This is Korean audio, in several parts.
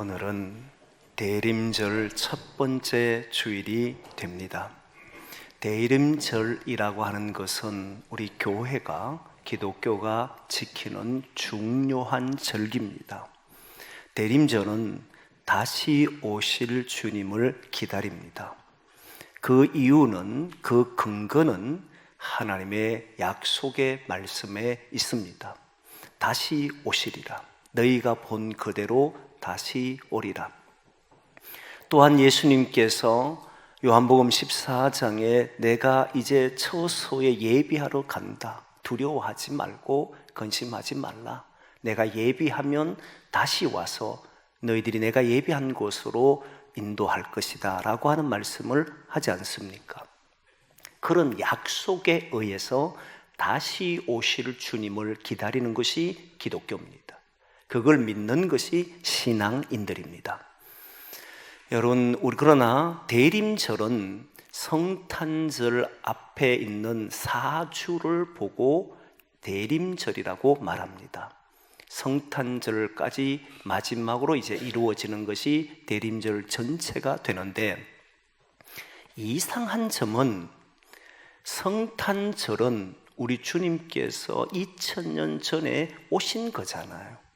오늘은 대림절 첫 번째 주일이 됩니다. 대림절이라고 하는 것은 우리 교회가 기독교가 지키는 중요한 절기입니다. 대림절은 다시 오실 주님을 기다립니다. 그 이유는 그 근거는 하나님의 약속의 말씀에 있습니다. 다시 오시리라. 너희가 본 그대로 다시 오리라. 또한 예수님께서 요한복음 14장에 내가 이제 처소에 예비하러 간다. 두려워하지 말고 근심하지 말라. 내가 예비하면 다시 와서 너희들이 내가 예비한 곳으로 인도할 것이다. 라고 하는 말씀을 하지 않습니까? 그런 약속에 의해서 다시 오실 주님을 기다리는 것이 기독교입니다. 그걸 믿는 것이 신앙인들입니다. 여러분, 우리 그러나 대림절은 성탄절 앞에 있는 사주를 보고 대림절이라고 말합니다. 성탄절까지 마지막으로 이제 이루어지는 것이 대림절 전체가 되는데 이상한 점은 성탄절은 우리 주님께서 2000년 전에 오신 거잖아요.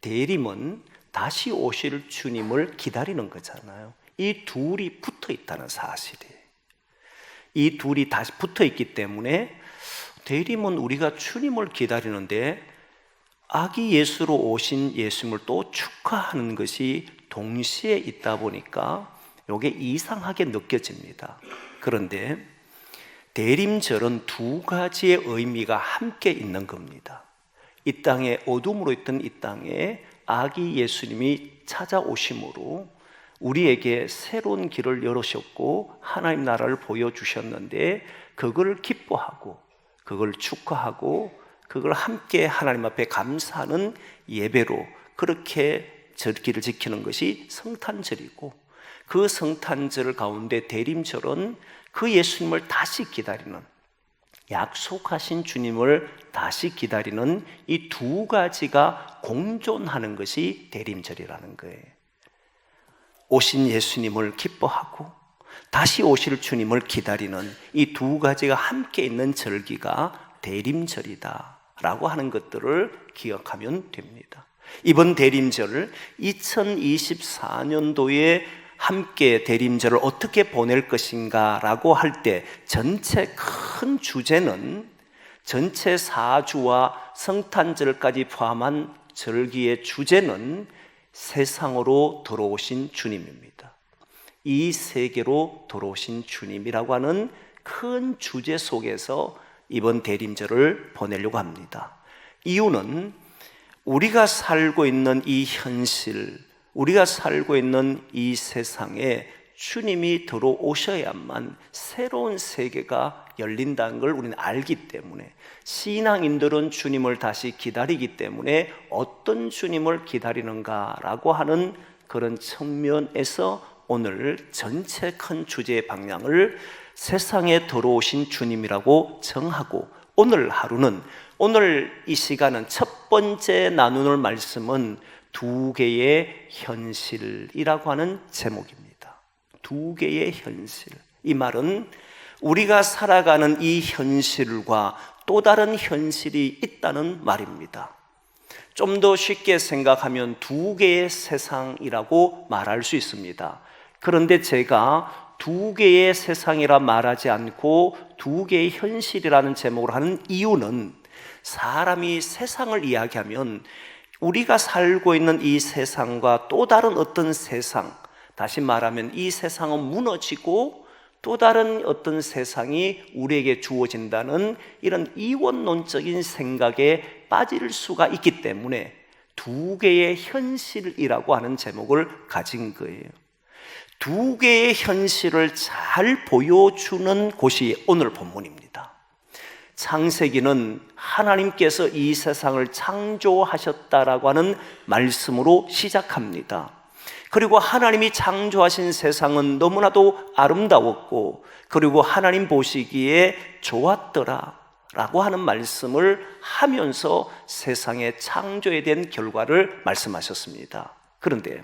대림은 다시 오실 주님을 기다리는 거잖아요. 이 둘이 붙어 있다는 사실이에요. 이 둘이 다시 붙어 있기 때문에 대림은 우리가 주님을 기다리는데 아기 예수로 오신 예수님을 또 축하하는 것이 동시에 있다 보니까 이게 이상하게 느껴집니다. 그런데 대림절은 두 가지의 의미가 함께 있는 겁니다. 이 땅에 어둠으로 있던 이 땅에 아기 예수님이 찾아오심으로 우리에게 새로운 길을 열으셨고 하나님 나라를 보여주셨는데 그걸 기뻐하고 그걸 축하하고 그걸 함께 하나님 앞에 감사하는 예배로 그렇게 절기를 지키는 것이 성탄절이고 그 성탄절 가운데 대림절은 그 예수님을 다시 기다리는 약속하신 주님을 다시 기다리는 이 두 가지가 공존하는 것이 대림절이라는 거예요. 오신 예수님을 기뻐하고 다시 오실 주님을 기다리는 이 두 가지가 함께 있는 절기가 대림절이다. 라고 하는 것들을 기억하면 됩니다. 이번 대림절을 2024년도에 함께 대림절을 어떻게 보낼 것인가라고 할 때 전체 큰 주제는 전체 사주와 성탄절까지 포함한 절기의 주제는 세상으로 들어오신 주님입니다. 이 세계로 들어오신 주님이라고 하는 큰 주제 속에서 이번 대림절을 보내려고 합니다. 이유는 우리가 살고 있는 이 현실, 우리가 살고 있는 이 세상에 주님이 들어오셔야만 새로운 세계가 열린다는 걸 우리는 알기 때문에 신앙인들은 주님을 다시 기다리기 때문에 어떤 주님을 기다리는가라고 하는 그런 측면에서 오늘 전체 큰 주제의 방향을 세상에 들어오신 주님이라고 정하고 오늘 하루는 오늘 이 시간은 첫 번째 나누는 말씀은 두 개의 현실이라고 하는 제목입니다. 두 개의 현실. 이 말은 우리가 살아가는 이 현실과 또 다른 현실이 있다는 말입니다. 좀 더 쉽게 생각하면 두 개의 세상이라고 말할 수 있습니다. 그런데 제가 두 개의 세상이라 말하지 않고 두 개의 현실이라는 제목으로 하는 이유는 사람이 세상을 이야기하면 우리가 살고 있는 이 세상과 또 다른 어떤 세상, 다시 말하면 이 세상은 무너지고 또 다른 어떤 세상이 우리에게 주어진다는 이런 이원론적인 생각에 빠질 수가 있기 때문에 두 개의 현실이라고 하는 제목을 가진 거예요. 두 개의 현실을 잘 보여주는 곳이 오늘 본문입니다. 창세기는 하나님께서 이 세상을 창조하셨다라고 하는 말씀으로 시작합니다. 그리고 하나님이 창조하신 세상은 너무나도 아름다웠고, 그리고 하나님 보시기에 좋았더라. 라고 하는 말씀을 하면서 세상의 창조에 대한 결과를 말씀하셨습니다. 그런데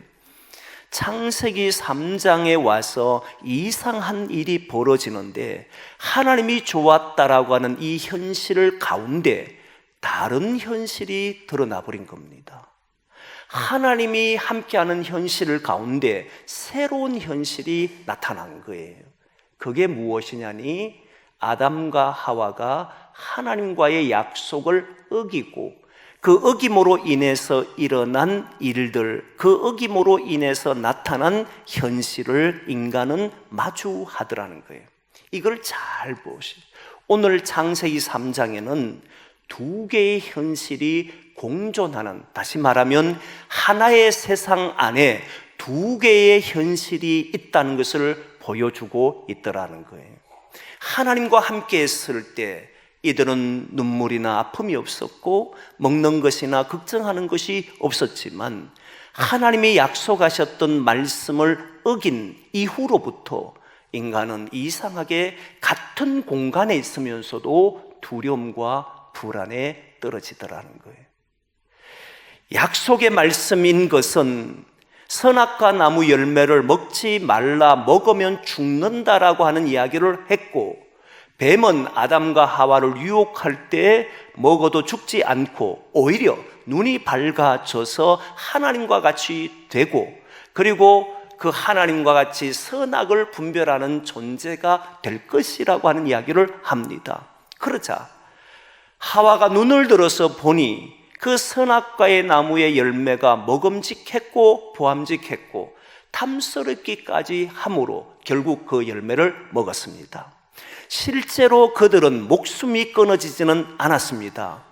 창세기 3장에 와서 이상한 일이 벌어지는데 하나님이 좋았다라고 하는 이 현실 가운데 다른 현실이 드러나 버린 겁니다. 하나님이 함께하는 현실 가운데 새로운 현실이 나타난 거예요. 그게 무엇이냐니 아담과 하와가 하나님과의 약속을 어기고 그 어김으로 인해서 일어난 일들, 그 어김으로 인해서 나타난 현실을 인간은 마주하더라는 거예요. 이걸 잘 보시오. 오늘 창세기 3장에는 두 개의 현실이 공존하는, 다시 말하면 하나의 세상 안에 두 개의 현실이 있다는 것을 보여주고 있더라는 거예요. 하나님과 함께 했을 때 이들은 눈물이나 아픔이 없었고 먹는 것이나 걱정하는 것이 없었지만 하나님이 약속하셨던 말씀을 어긴 이후로부터 인간은 이상하게 같은 공간에 있으면서도 두려움과 불안에 떨어지더라는 거예요. 약속의 말씀인 것은 선악과 나무 열매를 먹지 말라 먹으면 죽는다라고 하는 이야기를 했고 뱀은 아담과 하와를 유혹할 때 먹어도 죽지 않고 오히려 눈이 밝아져서 하나님과 같이 되고 그리고 그 하나님과 같이 선악을 분별하는 존재가 될 것이라고 하는 이야기를 합니다. 그러자 하와가 눈을 들어서 보니 그 선악과의 나무의 열매가 먹음직했고 보암직했고 탐스럽기까지 함으로 결국 그 열매를 먹었습니다. 실제로 그들은 목숨이 끊어지지는 않았습니다.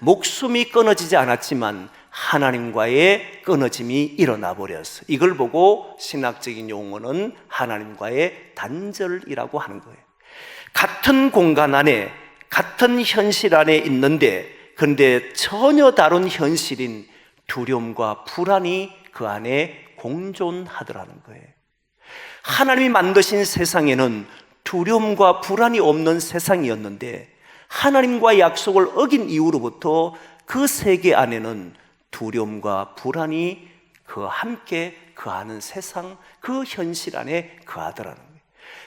목숨이 끊어지지 않았지만 하나님과의 끊어짐이 일어나 버렸어요. 이걸 보고 신학적인 용어는 하나님과의 단절이라고 하는 거예요. 같은 공간 안에 같은 현실 안에 있는데 그런데 전혀 다른 현실인 두려움과 불안이 그 안에 공존하더라는 거예요. 하나님이 만드신 세상에는 두려움과 불안이 없는 세상이었는데 하나님과 약속을 어긴 이후로부터 그 세계 안에는 두려움과 불안이 그 함께 그하는 세상 그 현실 안에 그하더라는 거예요.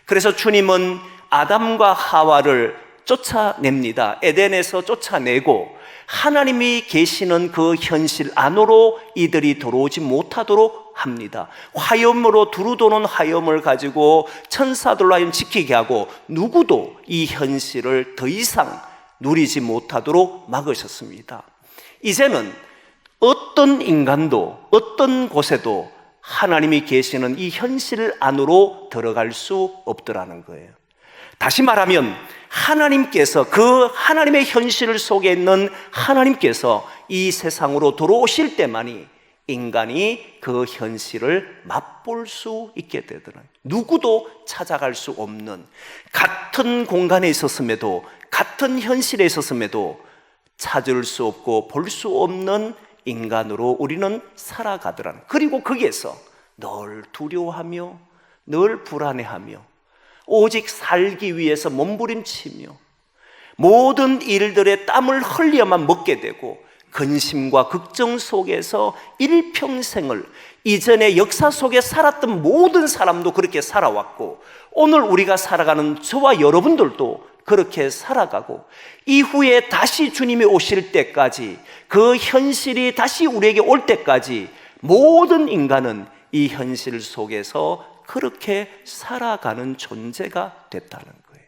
그래서 주님은 아담과 하와를 쫓아냅니다. 에덴에서 쫓아내고 하나님이 계시는 그 현실 안으로 이들이 들어오지 못하도록 합니다. 화염으로 두루 도는 화염을 가지고 천사들로 하여 지키게 하고 누구도 이 현실을 더 이상 누리지 못하도록 막으셨습니다. 이제는 어떤 인간도 어떤 곳에도 하나님이 계시는 이 현실 안으로 들어갈 수 없더라는 거예요. 다시 말하면 하나님께서 그 하나님의 현실 속에 있는 하나님께서 이 세상으로 들어오실 때만이 인간이 그 현실을 맛볼 수 있게 되더라. 누구도 찾아갈 수 없는 같은 공간에 있었음에도 같은 현실에 있었음에도 찾을 수 없고 볼 수 없는 인간으로 우리는 살아가더라. 그리고 거기에서 늘 두려워하며 늘 불안해하며 오직 살기 위해서 몸부림치며 모든 일들의 땀을 흘려만 먹게 되고 근심과 걱정 속에서 일평생을 이전의 역사 속에 살았던 모든 사람도 그렇게 살아왔고 오늘 우리가 살아가는 저와 여러분들도 그렇게 살아가고 이후에 다시 주님이 오실 때까지 그 현실이 다시 우리에게 올 때까지 모든 인간은 이 현실 속에서 그렇게 살아가는 존재가 됐다는 거예요.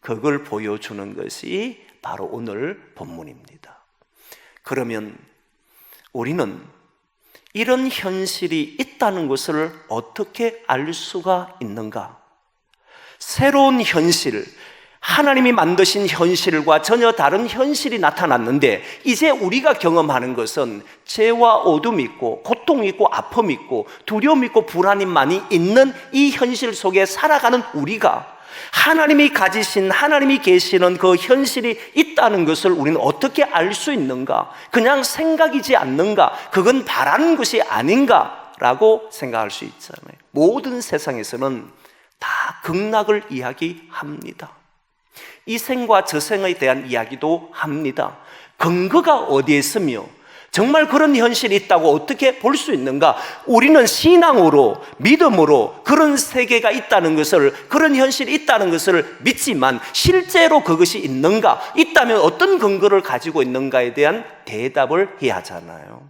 그걸 보여주는 것이 바로 오늘 본문입니다. 그러면 우리는 이런 현실이 있다는 것을 어떻게 알 수가 있는가? 새로운 현실, 하나님이 만드신 현실과 전혀 다른 현실이 나타났는데 이제 우리가 경험하는 것은 죄와 어둠 있고 고통 있고 아픔 있고 두려움 있고 불안이 많이 있는 이 현실 속에 살아가는 우리가 하나님이 가지신 하나님이 계시는 그 현실이 있다는 것을 우리는 어떻게 알 수 있는가? 그냥 생각이지 않는가? 그건 바라는 것이 아닌가 라고 생각할 수 있잖아요. 모든 세상에서는 다 극락을 이야기합니다. 이 생과 저 생에 대한 이야기도 합니다. 근거가 어디에 있으며 정말 그런 현실이 있다고 어떻게 볼 수 있는가? 우리는 신앙으로, 믿음으로 그런 세계가 있다는 것을, 그런 현실이 있다는 것을 믿지만 실제로 그것이 있는가? 있다면 어떤 근거를 가지고 있는가에 대한 대답을 해야 하잖아요.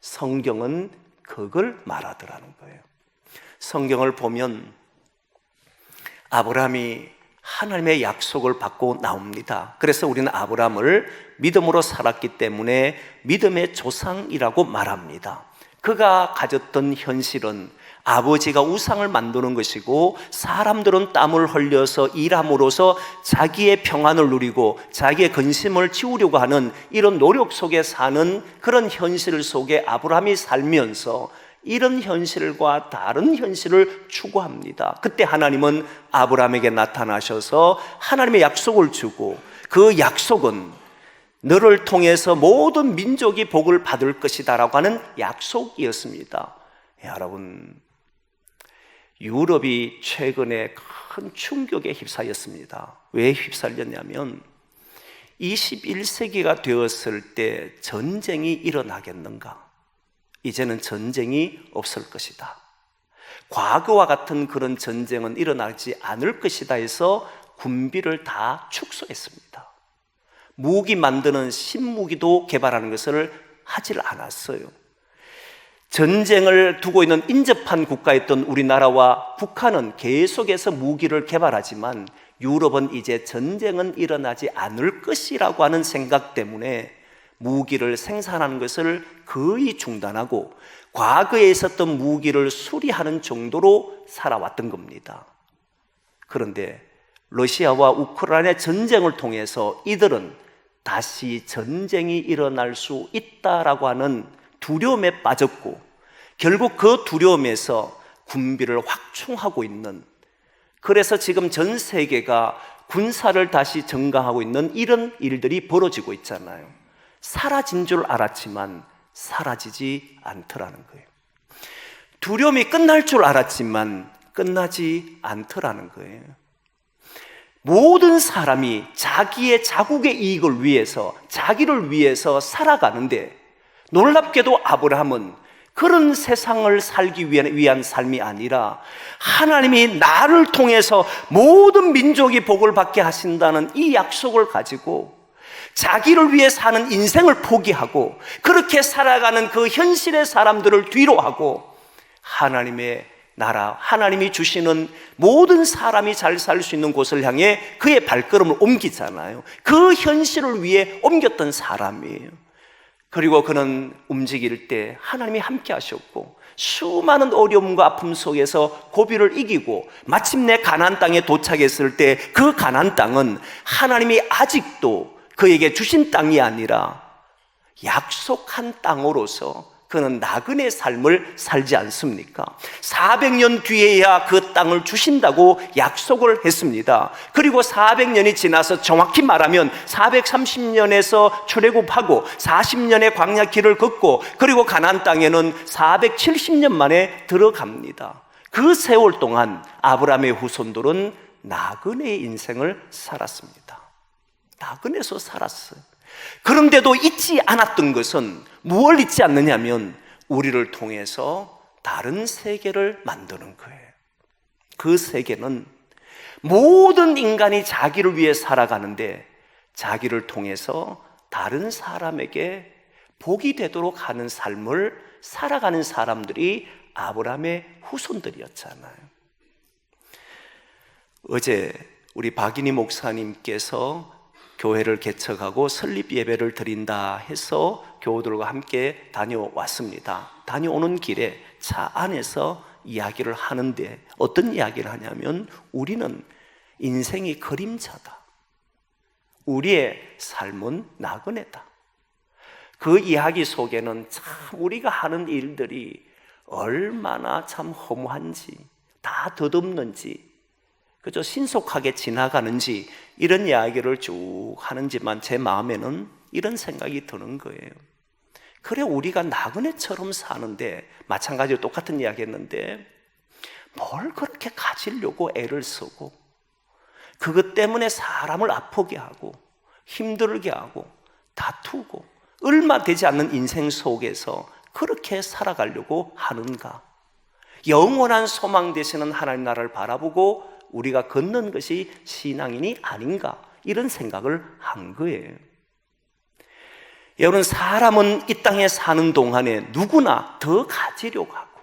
성경은 그걸 말하더라는 거예요. 성경을 보면 아브라함이 하나님의 약속을 받고 나옵니다. 그래서 우리는 아브라함을 믿음으로 살았기 때문에 믿음의 조상이라고 말합니다. 그가 가졌던 현실은 아버지가 우상을 만드는 것이고 사람들은 땀을 흘려서 일함으로써 자기의 평안을 누리고 자기의 근심을 치우려고 하는 이런 노력 속에 사는 그런 현실 속에 아브라함이 살면서 이런 현실과 다른 현실을 추구합니다. 그때 하나님은 아브라함에게 나타나셔서 하나님의 약속을 주고 그 약속은 너를 통해서 모든 민족이 복을 받을 것이다라고 하는 약속이었습니다. 여러분, 유럽이 최근에 큰 충격에 휩싸였습니다. 왜 휩싸였냐면 21세기가 되었을 때 전쟁이 일어나겠는가? 이제는 전쟁이 없을 것이다. 과거와 같은 그런 전쟁은 일어나지 않을 것이다 해서 군비를 다 축소했습니다. 무기 만드는 신무기도 개발하는 것을 하질 않았어요. 전쟁을 두고 있는 인접한 국가였던 우리나라와 북한은 계속해서 무기를 개발하지만 유럽은 이제 전쟁은 일어나지 않을 것이라고 하는 생각 때문에 무기를 생산하는 것을 거의 중단하고 과거에 있었던 무기를 수리하는 정도로 살아왔던 겁니다. 그런데 러시아와 우크라이나 전쟁을 통해서 이들은 다시 전쟁이 일어날 수 있다라고 하는 두려움에 빠졌고 결국 그 두려움에서 군비를 확충하고 있는 그래서 지금 전 세계가 군사를 다시 증강하고 있는 이런 일들이 벌어지고 있잖아요. 사라진 줄 알았지만 사라지지 않더라는 거예요. 두려움이 끝날 줄 알았지만 끝나지 않더라는 거예요. 모든 사람이 자기의 자국의 이익을 위해서, 자기를 위해서 살아가는데 놀랍게도 아브라함은 그런 세상을 살기 위한, 삶이 아니라 하나님이 나를 통해서 모든 민족이 복을 받게 하신다는 이 약속을 가지고 자기를 위해 사는 인생을 포기하고 그렇게 살아가는 그 현실의 사람들을 뒤로 하고 하나님의 나라, 하나님이 주시는 모든 사람이 잘 살 수 있는 곳을 향해 그의 발걸음을 옮기잖아요. 그 현실을 위해 옮겼던 사람이에요. 그리고 그는 움직일 때 하나님이 함께 하셨고 수많은 어려움과 아픔 속에서 고비를 이기고 마침내 가나안 땅에 도착했을 때 그 가나안 땅은 하나님이 아직도 그에게 주신 땅이 아니라 약속한 땅으로서 그는 나그네 삶을 살지 않습니까? 400년 뒤에야 그 땅을 주신다고 약속을 했습니다. 그리고 400년이 지나서 정확히 말하면 430년에서 출애굽하고 40년의 광야 길을 걷고 그리고 가나안 땅에는 470년 만에 들어갑니다. 그 세월 동안 아브라함의 후손들은 나그네의 인생을 살았습니다. 나그네서 살았어요. 그런데도 잊지 않았던 것은 무엇을 잊지 않느냐면 우리를 통해서 다른 세계를 만드는 거예요. 그 세계는 모든 인간이 자기를 위해 살아가는데 자기를 통해서 다른 사람에게 복이 되도록 하는 삶을 살아가는 사람들이 아브라함의 후손들이었잖아요. 어제 우리 박인희 목사님께서 교회를 개척하고 설립 예배를 드린다 해서 교우들과 함께 다녀왔습니다. 다녀오는 길에 차 안에서 이야기를 하는데 어떤 이야기를 하냐면 우리는 인생이 그림자다. 우리의 삶은 나그네다. 그 이야기 속에는 참 우리가 하는 일들이 얼마나 참 허무한지, 다 덧없는지, 그저 신속하게 지나가는지 이런 이야기를 쭉 하는지만 제 마음에는 이런 생각이 드는 거예요. 그래 우리가 나그네처럼 사는데 마찬가지로 똑같은 이야기 했는데 뭘 그렇게 가지려고 애를 쓰고 그것 때문에 사람을 아프게 하고 힘들게 하고 다투고 얼마 되지 않는 인생 속에서 그렇게 살아가려고 하는가? 영원한 소망 되시는 하나님 나라를 바라보고 우리가 걷는 것이 신앙인이 아닌가? 이런 생각을 한 거예요. 여러분, 사람은 이 땅에 사는 동안에 누구나 더 가지려고 하고,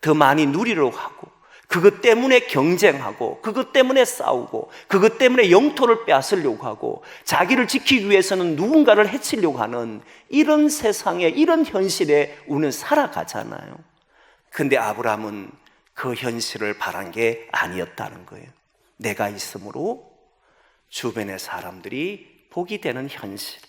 더 많이 누리려고 하고, 그것 때문에 경쟁하고, 그것 때문에 싸우고, 그것 때문에 영토를 빼앗으려고 하고, 자기를 지키기 위해서는 누군가를 해치려고 하는 이런 세상에, 이런 현실에 우리는 살아가잖아요. 근데 아브라함은 그 현실을 바란 게 아니었다는 거예요. 내가 있으므로 주변의 사람들이 복이 되는 현실.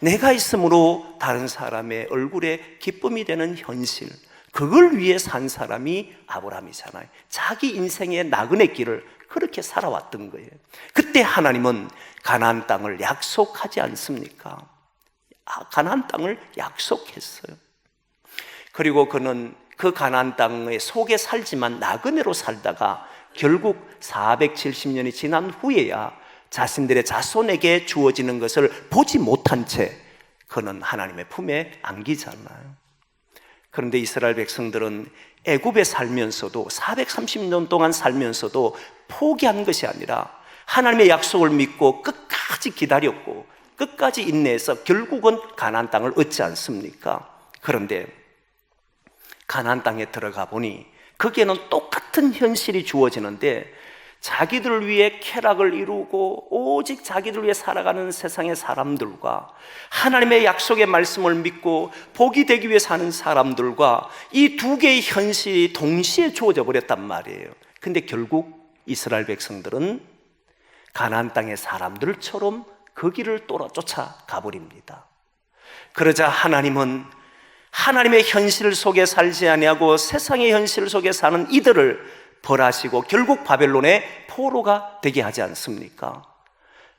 내가 있으므로 다른 사람의 얼굴에 기쁨이 되는 현실. 그걸 위해 산 사람이 아브라함이잖아요. 자기 인생의 나그네 길을 그렇게 살아왔던 거예요. 그때 하나님은 가나안 땅을 약속하지 않습니까? 아, 가나안 땅을 약속했어요. 그리고 그는 그 가나안 땅의 속에 살지만 나그네로 살다가 결국 470년이 지난 후에야 자신들의 자손에게 주어지는 것을 보지 못한 채 그는 하나님의 품에 안기잖아요. 그런데 이스라엘 백성들은 애굽에 살면서도 430년 동안 살면서도 포기한 것이 아니라 하나님의 약속을 믿고 끝까지 기다렸고 끝까지 인내해서 결국은 가나안 땅을 얻지 않습니까? 그런데 가나안 땅에 들어가 보니 거기에는 똑같은 현실이 주어지는데 자기들을 위해 쾌락을 이루고 오직 자기들을 위해 살아가는 세상의 사람들과 하나님의 약속의 말씀을 믿고 복이 되기 위해 사는 사람들과 이 두 개의 현실이 동시에 주어져 버렸단 말이에요. 근데 결국 이스라엘 백성들은 가나안 땅의 사람들처럼 그 길을 돌아 쫓아 가 버립니다. 그러자 하나님은 하나님의 현실 속에 살지 아니하고 세상의 현실 속에 사는 이들을 벌하시고 결국 바벨론의 포로가 되게 하지 않습니까?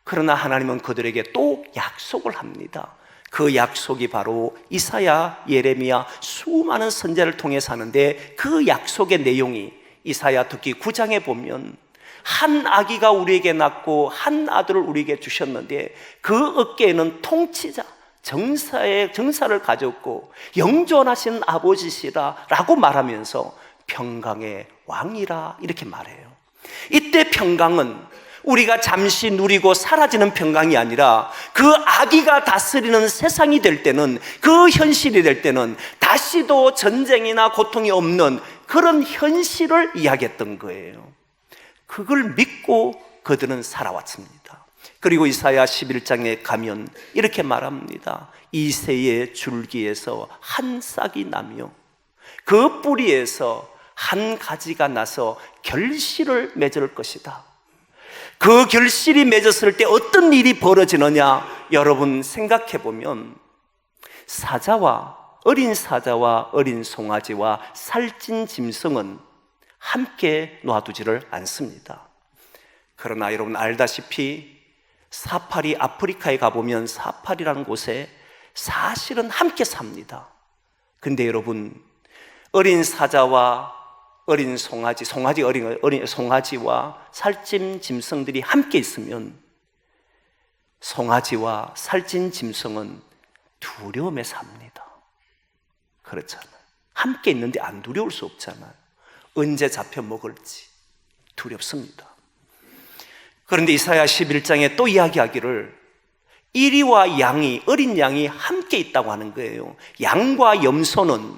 그러나 하나님은 그들에게 또 약속을 합니다. 그 약속이 바로 이사야, 예레미야 수많은 선자를 통해 사는데 그 약속의 내용이 이사야 특히 9장에 보면 한 아기가 우리에게 낳고 한 아들을 우리에게 주셨는데 그 어깨에는 통치자 정사의 정사를 가졌고 영존하신 아버지시라라고 말하면서 평강의 왕이라 이렇게 말해요. 이때 평강은 우리가 잠시 누리고 사라지는 평강이 아니라 그 아기가 다스리는 세상이 될 때는 그 현실이 될 때는 다시도 전쟁이나 고통이 없는 그런 현실을 이야기했던 거예요. 그걸 믿고 그들은 살아왔습니다. 그리고 이사야 11장에 가면 이렇게 말합니다. 이새의 줄기에서 한 싹이 나며 그 뿌리에서 한 가지가 나서 결실을 맺을 것이다. 그 결실이 맺었을 때 어떤 일이 벌어지느냐? 여러분 생각해 보면 사자와 어린 사자와 어린 송아지와 살찐 짐승은 함께 놔두지를 않습니다. 그러나 여러분 알다시피 사파리 아프리카에 가보면 사파리라는 곳에 사실은 함께 삽니다. 근데 여러분 어린 사자와 어린 송아지, 송아지 어린, 어린 송아지와 살찐 짐승들이 함께 있으면 송아지와 살찐 짐승은 두려움에 삽니다. 그렇잖아요. 함께 있는데 안 두려울 수 없잖아요. 언제 잡혀 먹을지 두렵습니다. 그런데 이사야 11장에 또 이야기하기를 이리와 양이 어린 양이 함께 있다고 하는 거예요. 양과 염소는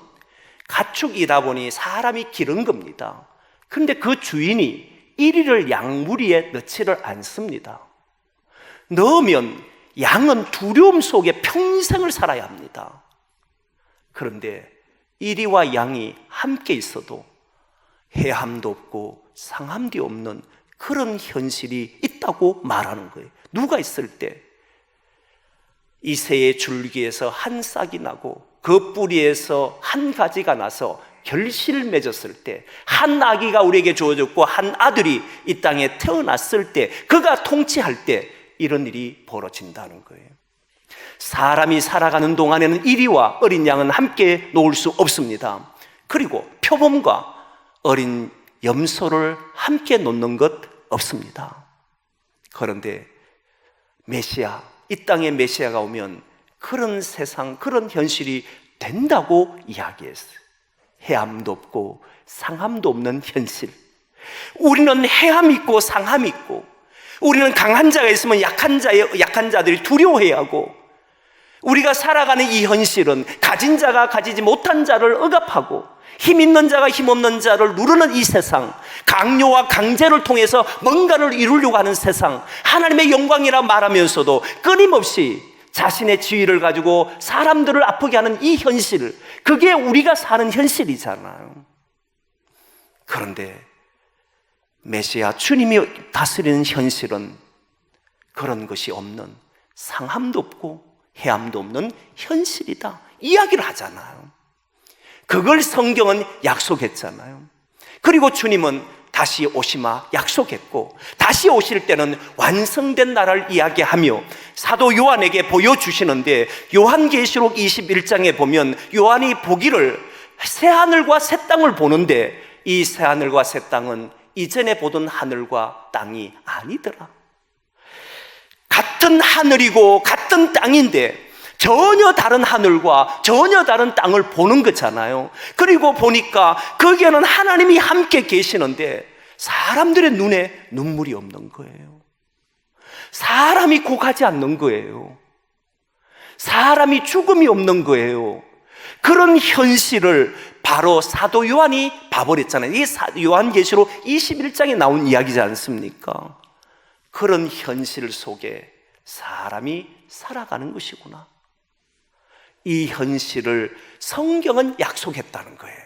가축이다 보니 사람이 기른 겁니다. 근데 그 주인이 1위를 양 무리에 넣지를 않습니다. 넣으면 양은 두려움 속에 평생을 살아야 합니다. 그런데 1위와 양이 함께 있어도 해함도 없고 상함도 없는 그런 현실이 있다고 말하는 거예요. 누가 있을 때 이새의 줄기에서 한 싹이 나고 그 뿌리에서 한 가지가 나서 결실을 맺었을 때, 한 아기가 우리에게 주어졌고, 한 아들이 이 땅에 태어났을 때, 그가 통치할 때, 이런 일이 벌어진다는 거예요. 사람이 살아가는 동안에는 이리와 어린 양은 함께 놓을 수 없습니다. 그리고 표범과 어린 염소를 함께 놓는 것 없습니다. 그런데 메시아, 이 땅에 메시아가 오면 그런 세상, 그런 현실이 된다고 이야기했어요. 해함도 없고 상함도 없는 현실. 우리는 해함 있고 상함 있고 우리는 강한 자가 있으면 약한 자의 약한 자들이 두려워해야 하고 우리가 살아가는 이 현실은 가진 자가 가지지 못한 자를 억압하고 힘 있는 자가 힘 없는 자를 누르는 이 세상, 강요와 강제를 통해서 뭔가를 이루려고 하는 세상, 하나님의 영광이라 말하면서도 끊임없이 자신의 지위를 가지고 사람들을 아프게 하는 이 현실, 그게 우리가 사는 현실이잖아요. 그런데 메시아 주님이 다스리는 현실은 그런 것이 없는 상함도 없고 해함도 없는 현실이다. 이야기를 하잖아요. 그걸 성경은 약속했잖아요. 그리고 주님은 다시 오시마 약속했고 다시 오실 때는 완성된 나라를 이야기하며 사도 요한에게 보여주시는데 요한계시록 21장에 보면 요한이 보기를 새 하늘과 새 땅을 보는데 이 새 하늘과 새 땅은 이전에 보던 하늘과 땅이 아니더라. 같은 하늘이고 같은 땅인데 전혀 다른 하늘과 전혀 다른 땅을 보는 거잖아요. 그리고 보니까 거기에는 하나님이 함께 계시는데 사람들의 눈에 눈물이 없는 거예요. 사람이 고가지 않는 거예요. 사람이 죽음이 없는 거예요. 그런 현실을 바로 사도 요한이 봐버렸잖아요. 이 요한계시록 21장에 나온 이야기지 않습니까? 그런 현실 속에 사람이 살아가는 것이구나. 이 현실을 성경은 약속했다는 거예요.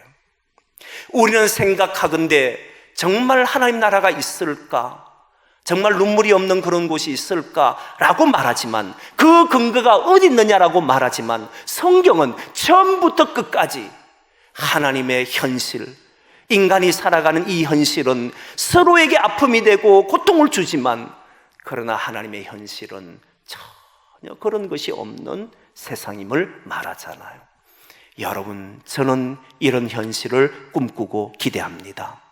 우리는 생각하건대 정말 하나님 나라가 있을까? 정말 눈물이 없는 그런 곳이 있을까라고 말하지만 그 근거가 어디 있느냐라고 말하지만 성경은 처음부터 끝까지 하나님의 현실, 인간이 살아가는 이 현실은 서로에게 아픔이 되고 고통을 주지만 그러나 하나님의 현실은 전혀 그런 것이 없는 세상임을 말하잖아요. 여러분, 저는 이런 현실을 꿈꾸고 기대합니다.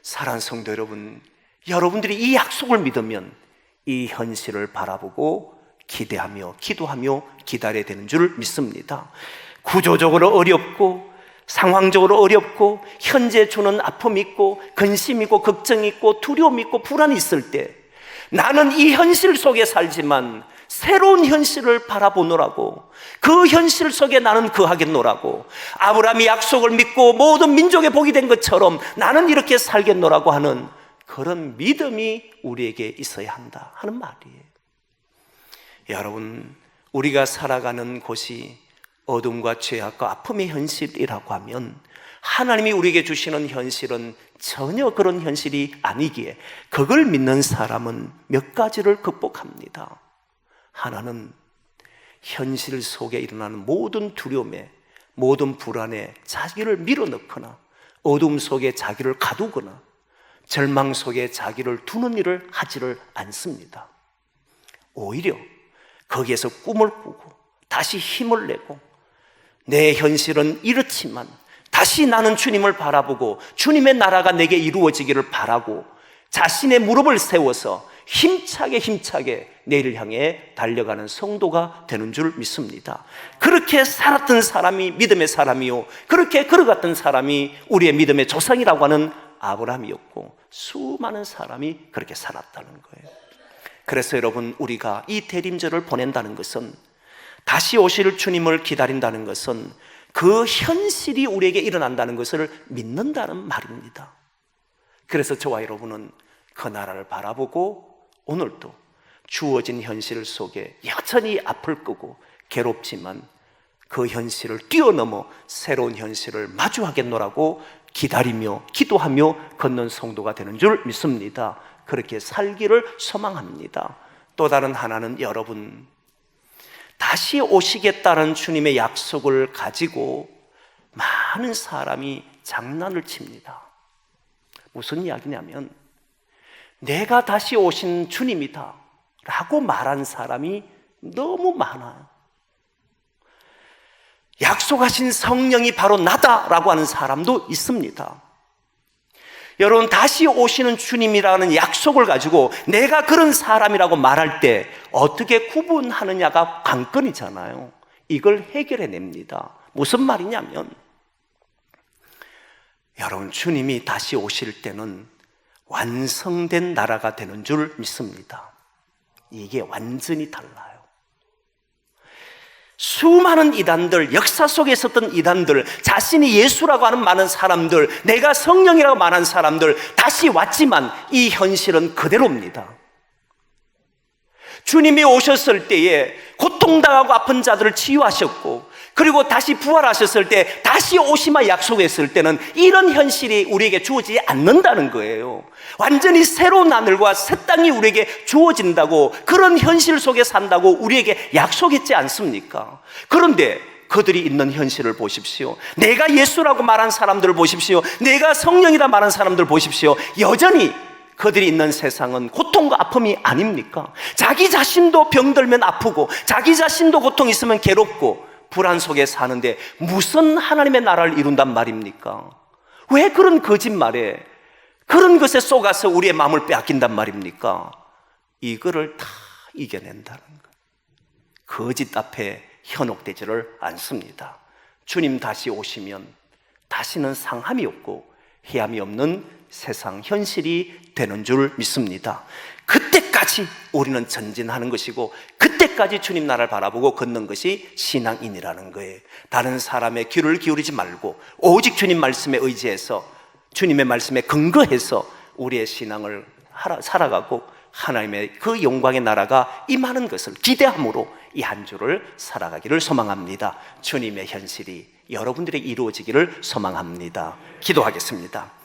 사랑 성도 여러분, 여러분들이 이 약속을 믿으면 이 현실을 바라보고 기대하며 기도하며 기다려야 되는 줄 믿습니다. 구조적으로 어렵고 상황적으로 어렵고 현재 주는 아픔 있고 근심 있고 걱정 있고 두려움 있고 불안이 있을 때 나는 이 현실 속에 살지만 새로운 현실을 바라보노라고 그 현실 속에 나는 거하겠노라고 아브라함이 약속을 믿고 모든 민족의 복이 된 것처럼 나는 이렇게 살겠노라고 하는 그런 믿음이 우리에게 있어야 한다 하는 말이에요. 여러분, 우리가 살아가는 곳이 어둠과 죄악과 아픔의 현실이라고 하면 하나님이 우리에게 주시는 현실은 전혀 그런 현실이 아니기에 그걸 믿는 사람은 몇 가지를 극복합니다. 하나는 현실 속에 일어나는 모든 두려움에 모든 불안에 자기를 밀어넣거나 어둠 속에 자기를 가두거나 절망 속에 자기를 두는 일을 하지를 않습니다. 오히려 거기에서 꿈을 꾸고 다시 힘을 내고 내 현실은 이렇지만 다시 나는 주님을 바라보고 주님의 나라가 내게 이루어지기를 바라고 자신의 무릎을 세워서 힘차게 힘차게 내일을 향해 달려가는 성도가 되는 줄 믿습니다. 그렇게 살았던 사람이 믿음의 사람이요. 그렇게 걸어갔던 사람이 우리의 믿음의 조상이라고 하는 아브라함이었고 수많은 사람이 그렇게 살았다는 거예요. 그래서 여러분 우리가 이 대림절을 보낸다는 것은 다시 오실 주님을 기다린다는 것은 그 현실이 우리에게 일어난다는 것을 믿는다는 말입니다. 그래서 저와 여러분은 그 나라를 바라보고 오늘도 주어진 현실 속에 여전히 앞을 끄고 괴롭지만 그 현실을 뛰어넘어 새로운 현실을 마주하겠노라고 기다리며 기도하며 걷는 성도가 되는 줄 믿습니다. 그렇게 살기를 소망합니다. 또 다른 하나는 여러분 다시 오시겠다는 주님의 약속을 가지고 많은 사람이 장난을 칩니다. 무슨 이야기냐면 내가 다시 오신 주님이다 라고 말한 사람이 너무 많아요. 약속하신 성령이 바로 나다 라고 하는 사람도 있습니다. 여러분 다시 오시는 주님이라는 약속을 가지고 내가 그런 사람이라고 말할 때 어떻게 구분하느냐가 관건이잖아요. 이걸 해결해 냅니다. 무슨 말이냐면 여러분 주님이 다시 오실 때는 완성된 나라가 되는 줄 믿습니다. 이게 완전히 달라요. 수많은 이단들, 역사 속에 있었던 이단들, 자신이 예수라고 하는 많은 사람들, 내가 성령이라고 말하는 사람들, 다시 왔지만 이 현실은 그대로입니다. 주님이 오셨을 때에 고통당하고 아픈 자들을 치유하셨고, 그리고 다시 부활하셨을 때, 다시 오시마 약속했을 때는 이런 현실이 우리에게 주어지지 않는다는 거예요. 완전히 새로운 하늘과 새 땅이 우리에게 주어진다고, 그런 현실 속에 산다고 우리에게 약속했지 않습니까? 그런데 그들이 있는 현실을 보십시오. 내가 예수라고 말한 사람들을 보십시오. 내가 성령이라 말한 사람들 보십시오. 여전히 그들이 있는 세상은 고통과 아픔이 아닙니까? 자기 자신도 병들면 아프고, 자기 자신도 고통 있으면 괴롭고, 불안 속에 사는데 무슨 하나님의 나라를 이룬단 말입니까? 왜 그런 거짓말에, 그런 것에 속아서 우리의 마음을 빼앗긴단 말입니까? 이거를 다 이겨낸다는 것. 거짓 앞에 현혹되지를 않습니다. 주님 다시 오시면 다시는 상함이 없고 해함이 없는 세상 현실이 되는 줄 믿습니다. 그때까지 우리는 전진하는 것이고 그 때까지 주님 나라를 바라보고 걷는 것이 신앙인이라는 거예요. 다른 사람의 귀를 기울이지 말고 오직 주님 말씀에 의지해서 주님의 말씀에 근거해서 우리의 신앙을 살아가고 하나님의 그 영광의 나라가 임하는 것을 기대함으로 이 한 주를 살아가기를 소망합니다. 주님의 현실이 여러분들의 이루어지기를 소망합니다. 기도하겠습니다.